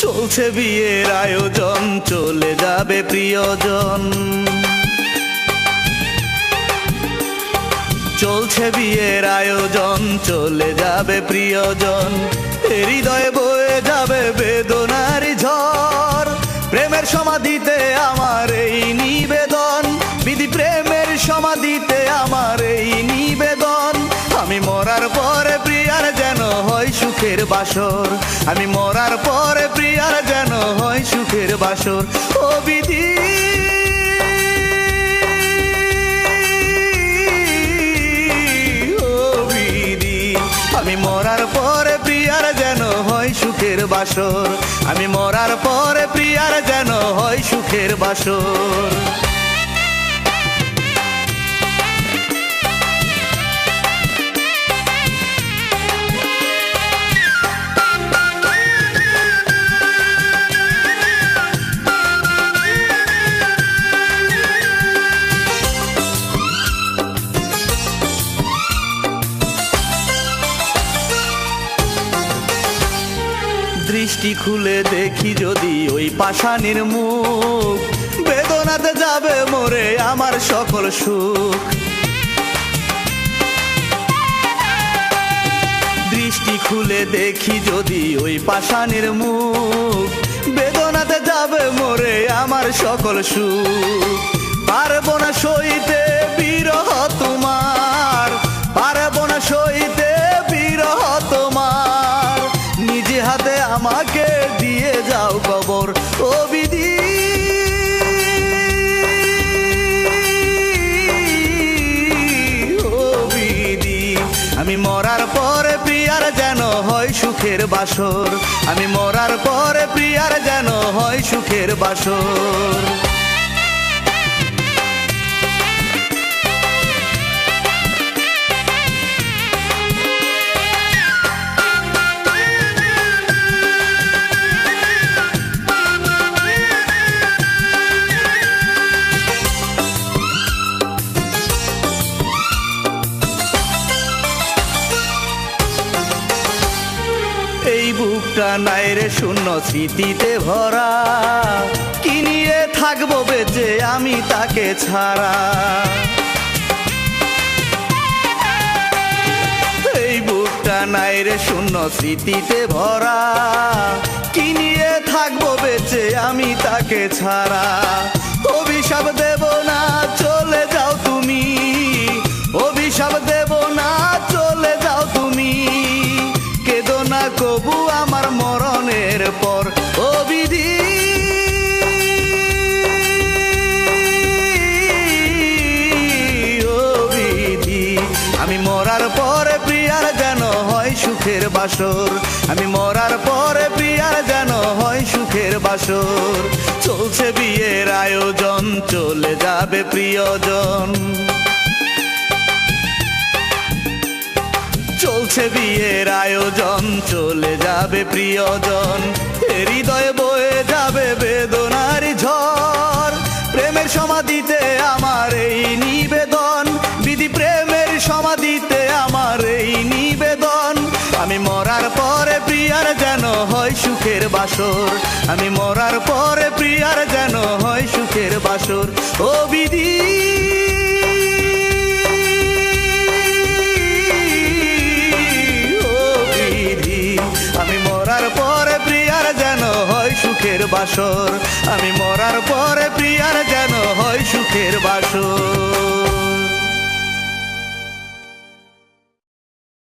চলছে বিয়ের আয়োজন, চলে যাবে প্রিয়জন। চলছে বিয়ের আয়োজন, চলে যাবে প্রিয়জন। হৃদয়ে বয়ে যাবে বেদনার ঝড়। প্রেমের সমাধিতে আমার এই নিবেদন। সুখের বাসর। আমি মরার পরে প্রিয়ার যেন হয় সুখের বাসর। ও বিধি। আমি মরার পরে প্রিয়ার যেন হয় সুখের বাসর। আমি মরার পরে প্রিয়ার যেন হয় সুখের বাসর। দৃষ্টি খুলে দেখি যদি ওই পাষাণের মুখ। বেদনাতে যাবে মোরে আমার সকল সুখ। দৃষ্টি খুলে দেখি যদি ওই পাষাণের মুখ। বেদনাতে যাবে মোরে আমার সকল সুখ। পারব না সইতে বিরহ তোমার। হয় সুখের বাসর। আমি মরার পরে প্রিয়ার যেন হয় সুখের বাসর। বুকটা নাই রে শূন্য স্মৃতিতে ভরা। কি নিয়ে থাকব বেঁচে আমি তাকে ছাড়া? এই বুকটা নাই রে শূন্য স্মৃতিতে ভরা। কি নিয়ে থাকব বেঁচে আমি তাকে ছাড়া? অভিশাপ দেব না আমি মরার পরে প্রিয়ার যেন হয় সুখের বাসর। আমি মরার পরে প্রিয়ার যেন হয় সুখের বাসর। চলছে বিয়ের আয়োজন, চলে যাবে প্রিয়জন। চলছে বিয়ের আয়োজন, চলে যাবে প্রিয়জন। হৃদয়ে বয়ে যাবে বেদনার ঝড়। প্রেমের সমাধিতে আমার এই নিবেদন। সমাধিতে আমার এই নিবেদন। আমি মরার পরে প্রিয়ার যেন হয় সুখের বাসর। আমি মরার পরে প্রিয়ার যেন হয় সুখের বাসর। ও বিধি। আমি মরার পরে প্রিয়ার যেন হয় সুখের বাসর। আমি মরার পরে প্রিয়ার যেন হয় সুখের বাসর।